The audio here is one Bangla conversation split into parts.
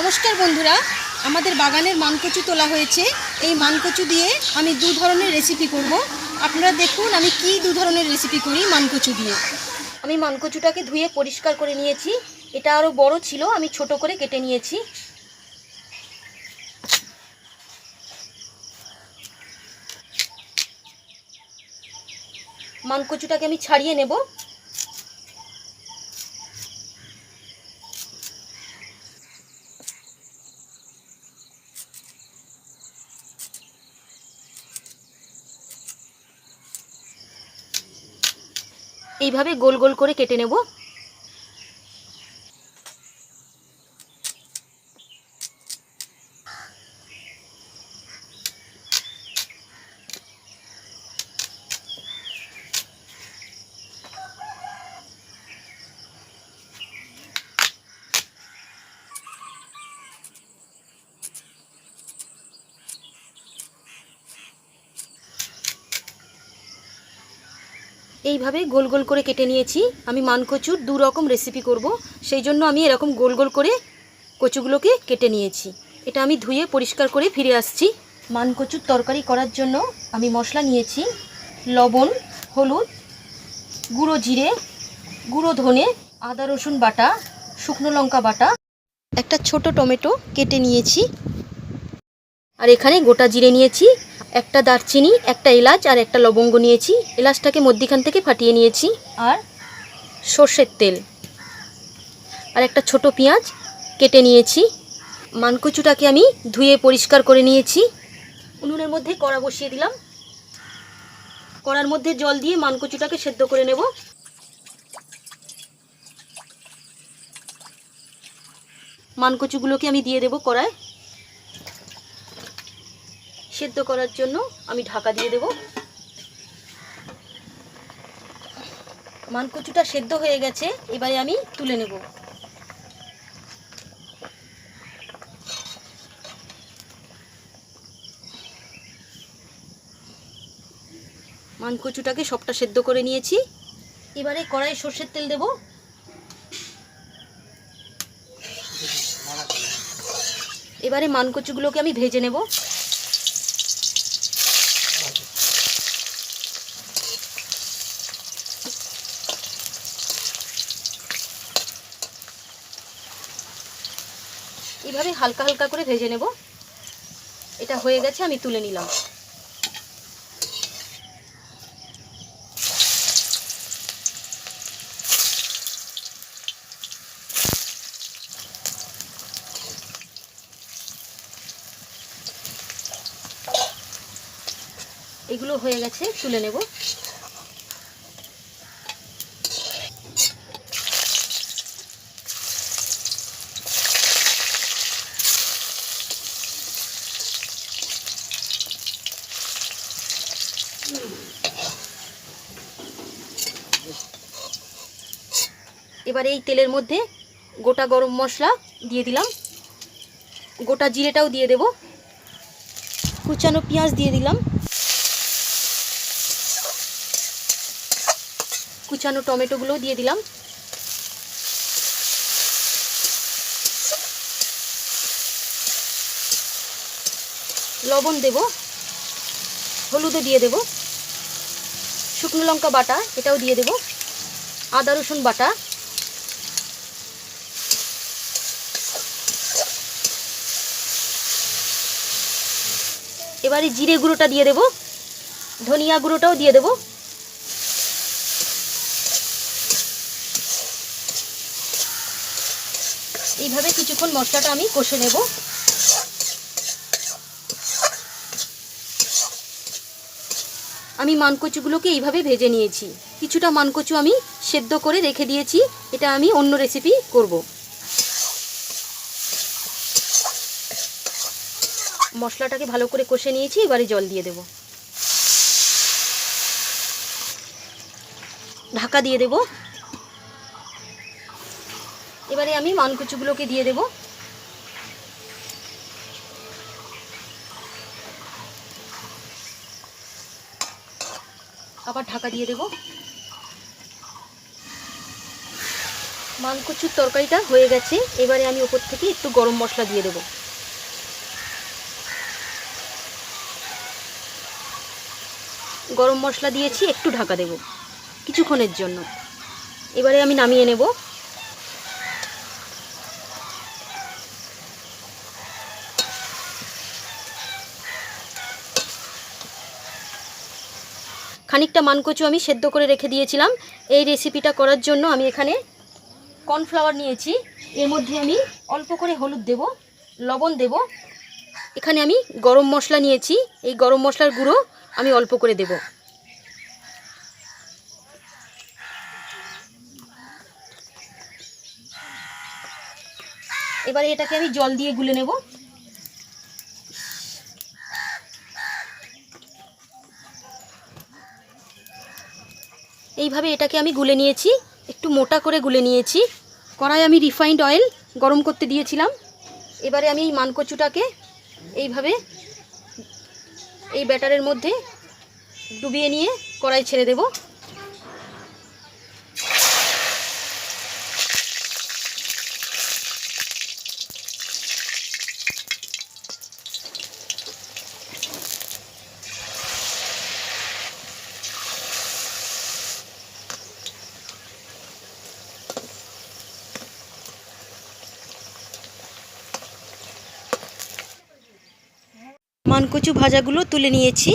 নমস্কার বন্ধুরা, আমাদের বাগানের মানকচু তোলা হয়েছে। এই মানকচু দিয়ে আমি দু ধরনের রেসিপি করব। আপনারা দেখুন আমি কি দু ধরনের রেসিপি করি মানকচু দিয়ে। আমি মানকচুটাকে ধুয়ে পরিষ্কার করে নিয়েছি। এটা আরও বড় ছিল, আমি ছোট করে কেটে নিয়েছি। মানকচুটাকে আমি ছাড়িয়ে নেব। এইভাবে গোল গোল করে কেটে নেব। এইভাবে গোল গোল করে কেটে নিয়েছি। আমি মানকচুর দু রকম রেসিপি করব। সেই জন্য আমি এরকম গোল গোল করে কচুগুলোকে কেটে নিয়েছি। এটা আমি ধুয়ে পরিষ্কার করে ফিরে আসছি। মানকচুর তরকারি করার জন্য আমি মশলা নিয়েছি। লবণ, হলুদ, গুঁড়ো জিরে, গুঁড়ো ধনে, আদা, রসুন বাটা, শুকনো লঙ্কা বাটা। একটা ছোট টমেটো কেটে নিয়েছি। আর এখানে গোটা জিরে নিয়েছি। একটা দারচিনি, একটা এলাচ আর একটা লবঙ্গ নিয়েছি। এলাচটাকে মধ্যিখান থেকে ফাটিয়ে নিয়েছি। আর সর্ষের তেল। আর একটা ছোট পেঁয়াজ কেটে নিয়েছি। মানকুচুটাকে আমি ধুয়ে পরিষ্কার করে নিয়েছি। উনুনের মধ্যে কড়া বসিয়ে দিলাম। কড়ার মধ্যে জল দিয়ে মানকুচুটাকে সেদ্ধ করে নেব। মানকচুগুলোকে আমি দিয়ে দেবো কড়ায়। সেদ্ধ করার জন্য আমি ঢাকা দিয়ে দেব। মানকচুটা সেদ্ধ হয়ে গেছে, এবারে আমি তুলে নেব। মানকচুটাকে সবটা সেদ্ধ করে নিয়েছি। এবারে কড়াই সর্ষের তেল দেব। এবারে মানকচুগুলোকে আমি ভেজে নেব। এইভাবে হালকা হালকা করে ভেজে নেব। এটা হয়ে গেছে, আমি তুলে নিলাম। এগুলো হয়ে গেছে, তুলে নেব। এবার এই তেলের মধ্যে গোটা গরম মশলা দিয়ে দিলাম। গোটা জিরেটাও দিয়ে দেব। কুচানো পেঁয়াজ দিয়ে দিলাম। কুচানো টমেটোগুলোও দিয়ে দিলাম। লবণ দেব। হলুদও দিয়ে দেব। শুকনো লঙ্কা বাটা, এটাও দিয়ে দেব। আদা রসুন বাটা। এবারে জিরে গুঁড়োটা দিয়ে দেব। ধনিয়া গুঁড়োটাও দিয়ে দেব। এইভাবে কিছুক্ষণ মশলাটা আমি কষে নেব। আমি মানকচুগুলোকে এইভাবে ভেজে নিয়েছি। কিছুটা মানকচু আমি সেদ্ধ করে রেখে দিয়েছি। এটা আমি অন্য রেসিপি করব। মশলাটাকে ভালো করে কষে নিয়েছি, এবারে জল দিয়ে দেব। ঢাকা দিয়ে দেব। এবারে আমি মানকুচুগুলোকে দিয়ে দেব। আবার ঢাকা দিয়ে দেব। মানকচুর তরকারিটা হয়ে গেছে, এবারে আমি ওপর থেকে একটু গরম মশলা দিয়ে দেবো। গরম মশলা দিয়েছি, একটু ঢাকা দেব, কিছুক্ষণের জন্য। এবারে আমি নামিয়ে নেব। খানিকটা মানকচু আমি সেদ্ধ করে রেখে দিয়েছিলাম। এই রেসিপিটা করার জন্য আমি এখানে কর্নফ্লাওয়ার নিয়েছি। এর মধ্যে আমি অল্প করে হলুদ দেব, লবণ দেব। এখানে আমি গরম মশলা নিয়েছি। এই গরম মশলার গুঁড়ো আমি অল্প করে দেব। এবারে এটাকে আমি জল দিয়ে গুলে নেব। এইভাবে এটাকে আমি গুলে নিয়েছি, একটু মোটা করে গুলে নিয়েছি। কড়াই আমি রিফাইন্ড অয়েল গরম করতে দিয়েছিলাম। এবারে আমি এই মানকচুটাকে এইভাবে এই ব্যাটারের মধ্যে ডুবিয়ে নিয়ে কড়াই ছেড়ে দেব। মানকচু ভাজাগুলো তুলে নিয়েছি।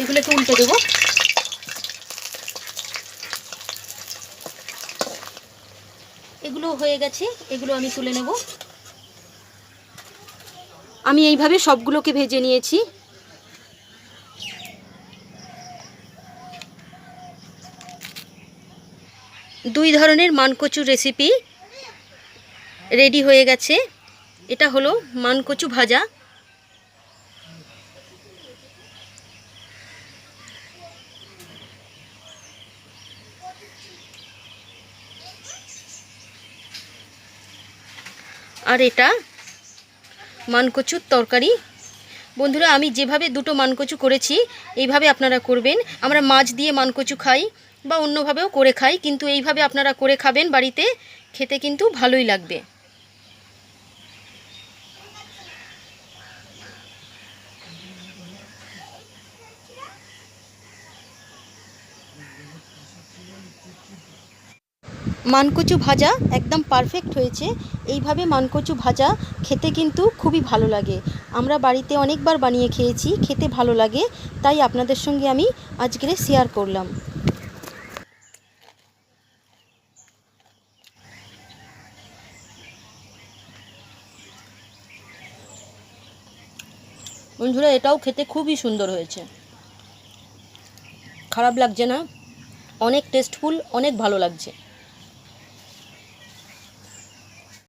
এগুলোকে উল্টে দেবো। এগুলো হয়ে গেছে, এগুলো আমি তুলে নেব। আমি এইভাবে সবগুলোকে ভেজে নিয়েছি। দুই ধরনের মানকচুর রেসিপি রেডি হয়ে গেছে। এটা হলো মানকচু ভাজা। আর এটা মানকচুর তরকারি। বন্ধুরা, আমি যেভাবে দুটো মানকচু করেছি, এইভাবে আপনারা করবেন। আমরা মাছ দিয়ে মানকচু খাই। বা অন্যভাবেও করে খাই, কিন্তু এইভাবে আপনারা করে খাবেন বাড়িতে, খেতে কিন্তু ভালোই লাগবে। মানকচু ভাজা একদম পারফেক্ট হয়েছে। এইভাবে মানকচু ভাজা খেতে কিন্তু খুবই ভালো লাগে। আমরা বাড়িতে অনেকবার বানিয়ে খেয়েছি, খেতে ভালো লাগে। তাই আপনাদের সঙ্গে আমি আজকে শেয়ার করলাম। বন্ধুরা এটাও খেতে খুবই সুন্দর হয়েছে। খারাপ লাগছে না। অনেক টেস্টফুল অনেক ভালো লাগছে।